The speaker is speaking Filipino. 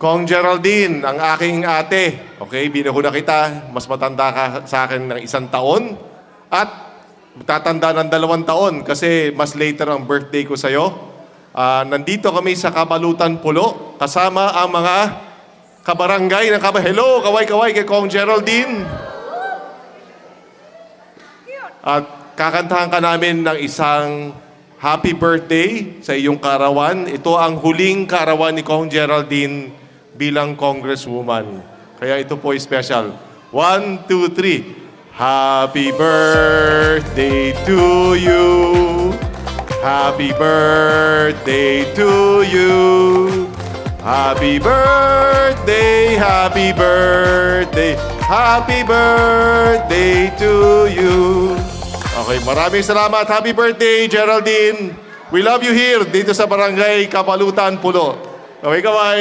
Kong Geraldine, ang aking ate. Okay, binahuna kita. Mas matanda ka sa akin ng isang taon. At tatanda ng dalawang taon kasi mas later ang birthday ko sa'yo. Ah, nandito kami sa Kabalutan Pulo. Kasama ang mga kabarangay ng Kaba. Hello, kaway-kaway kay Kong Geraldine. At kakantahan ka namin ng isang happy birthday sa iyong karawan. Ito ang huling karawan ni Kong Geraldine bilang congresswoman. Kaya ito po ay special. One, two, three. Happy birthday to you. Happy birthday to you. Happy birthday, happy birthday, happy birthday to you. Okay, maraming salamat. Happy birthday, Geraldine. We love you here dito sa Barangay Kapalutan, Pulo. Okay, kaway.